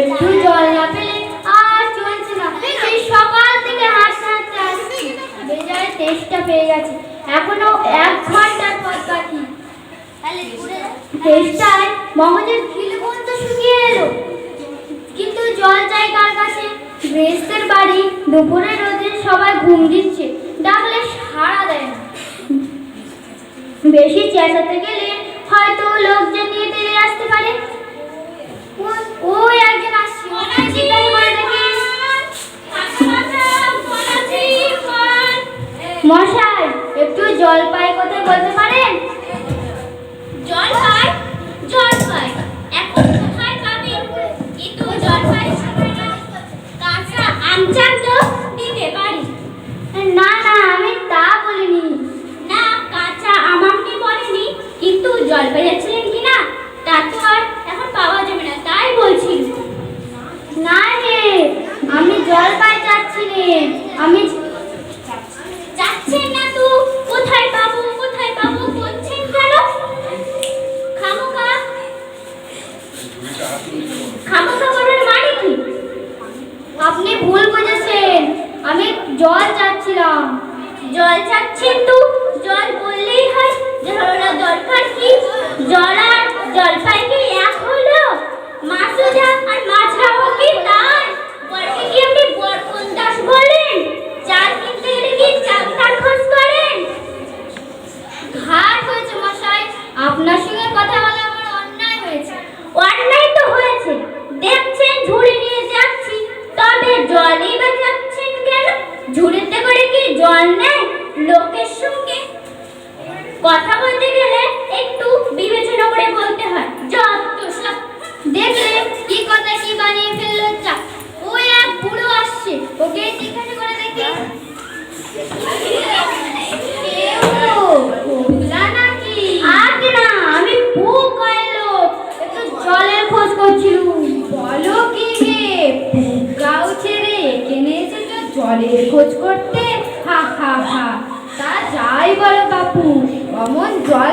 একটু জল না পেলে আর চলছে না। সেই সকাল থেকে হাঁটতে হাঁটতে আসছি বেজায় তেষ্টা পেয়ে গেছে। এখনও এক ঘণ্টার পথ বাকি। তেষ্টায় মগজের খিলগুন শুকিয়ে এলো। কিন্তু জল চাই কার কাছে? গৃহস্থের বাড়ি দুপুরে রোদে সবাই ঘুম দিচ্ছে। ডাকলে সাড়া দেয় না। বেশি চেঁচাতে গেলে হয়তো লোকজন নিয়ে তেড়ে আসতে পারে। ওই মশাই একটু জলপাই কোথায় বলতে পারেন? খামোকা খাবারের মানে কি? আপনি ভুল বুঝেছেন। আমি জল চাচ্ছিলাম। জল চাচ্ছেন তো, জল বললেই হয়, ঝরনা দরকার কি? জল আর জলপাই কি এক হলো। মাসুদা আর মাছরাও কি তাই? বরকে কি আপনি খোঁজ করতে হা হা হা। তা যাই বলো বাপু অমন জল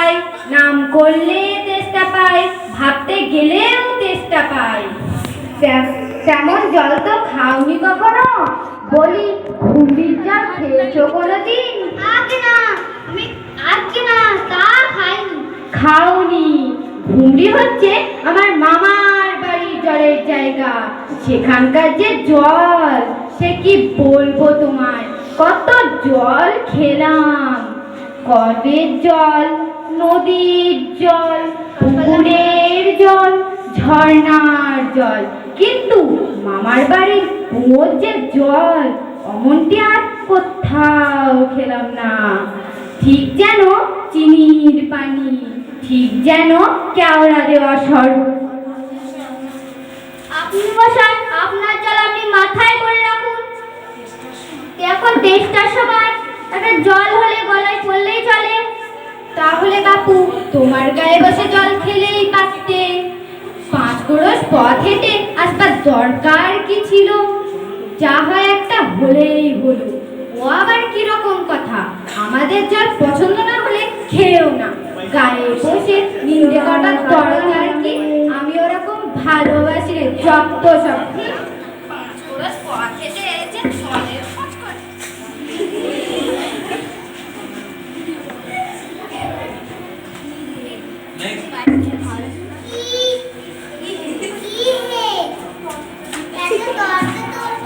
পায় নাম করলে তেষ্টা পায় ভাবতে গেলেও তেষ্টা তে- তেমন জল তো খাওনি কখনো? বলি ঘুমির জল খেয়েছো কোনোদিন? আগে না আমি আগে না তা খাইনি। খাওনি। ঘুমড়ি হচ্ছে আমার মামার বাড়ির জলের জায়গা। সেখানকার যে জল সে কি বলব তোমার কত জল খেলাম। কলের জল নদীর জল, পুকুরের জল, ঝর্ণার জল। কিন্তু মামার বাড়ির কুয়োর যে জল, অমনটি আর কোথাও খেলাম না। ঠিক যেন চিনির পানি, ঠিক যেন কেওড়া দেওয়া স্বরূপ আপনি মশাই আপনার জল আপনি মাথায় করে রাখুন। এখন তেষ্টার সময় একটা জল হলে গলায় পড়লেই চলে। তাহলে বাপু, তোমার গায়ে বসে জল খেলেই পারতে পাঁচ ক্রোশ পথ হেঁটে আসবার দরকার কি ছিল? যা হয় একটা হলেই হলো। ও আবার কীরকম কথা? আমাদের জল পছন্দ না হলে খেয়েও না। গায়ে বসে নিন্দে করার দরকার কি? আমি ওরকম ভালোবাসি রে যত সব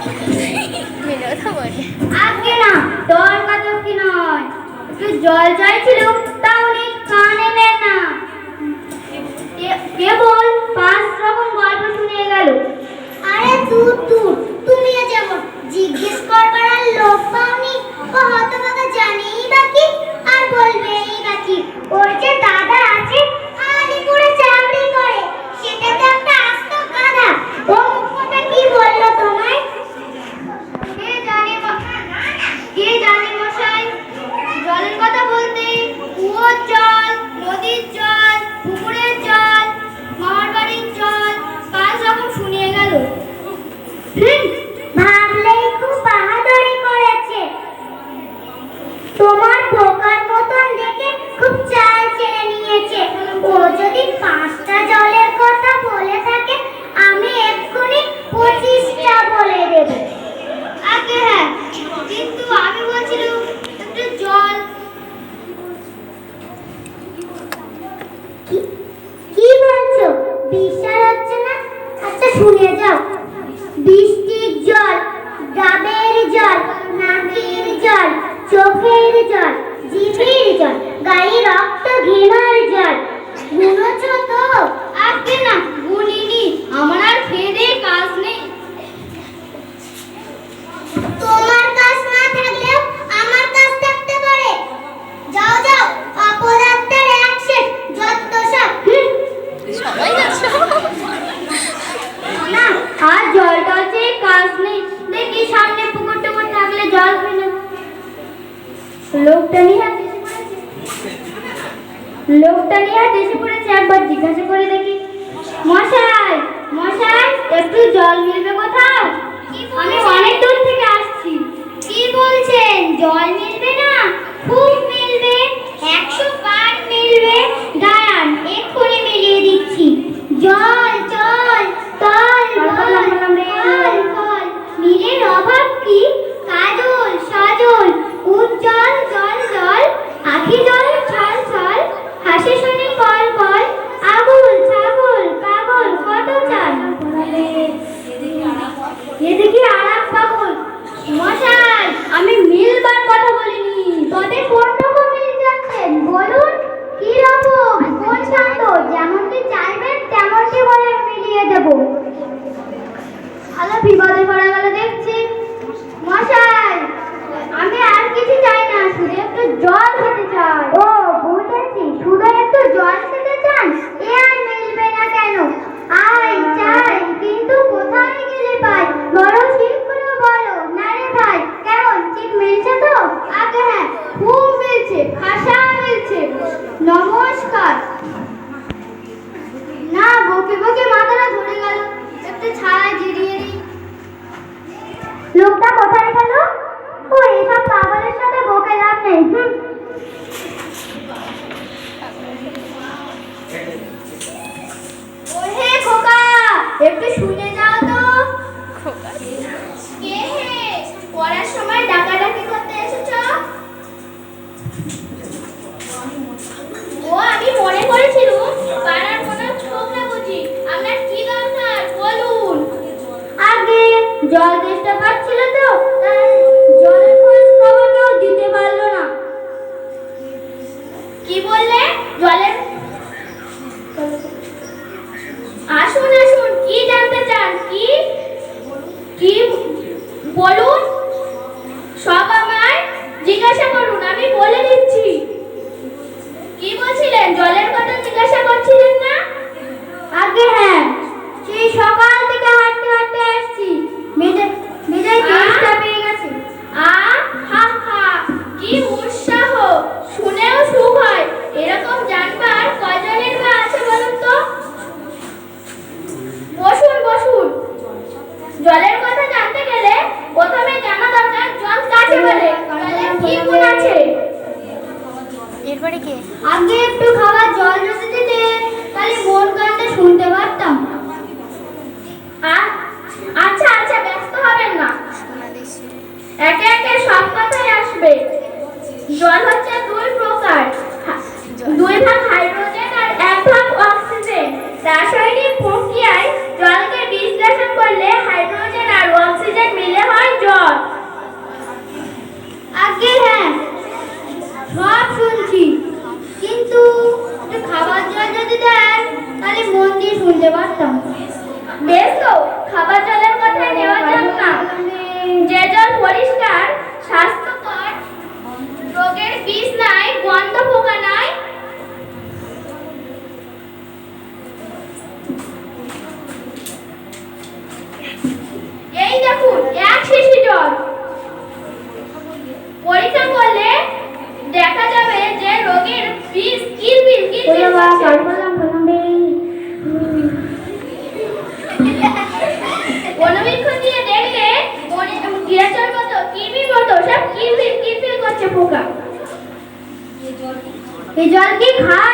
আগে না তোর কথা কি নয়। একটু জল চাইছিল তা উনি কানে নেন না। কেবল পাঁচ রকম গল্প শুনিয়ে গেল। আরে দূর দূর তুমিও যেমন জিজ্ঞেস করবার আর লোক পাওনি, ও হতভাগা জানেই বাকি আর বলবেই বাকি ওর যে দাদা আছে পঁচিশটা বলে দেব। আগে হ্যাঁ কিন্তু আমি বলছিলাম, একটু জল। কি বলছো? বিশ্বাস হচ্ছে না? আচ্ছা শুনে যাও। বৃষ্টির জল, ডাবের জল, নাকের জল, চোখের জল, জিভের জল, গায়ে রক্ত ঘেমার জল। গুনেছ তো? আজকে না গুনিনি আমার আর ফেরে কাজ জিজ্ঞাসা করুন আমি বলে দিচ্ছি। 안 돼. পরিষ্কার স্বাস্থ্যকর রোগের বীজ নাই গন্ধ পোকা विजल की खान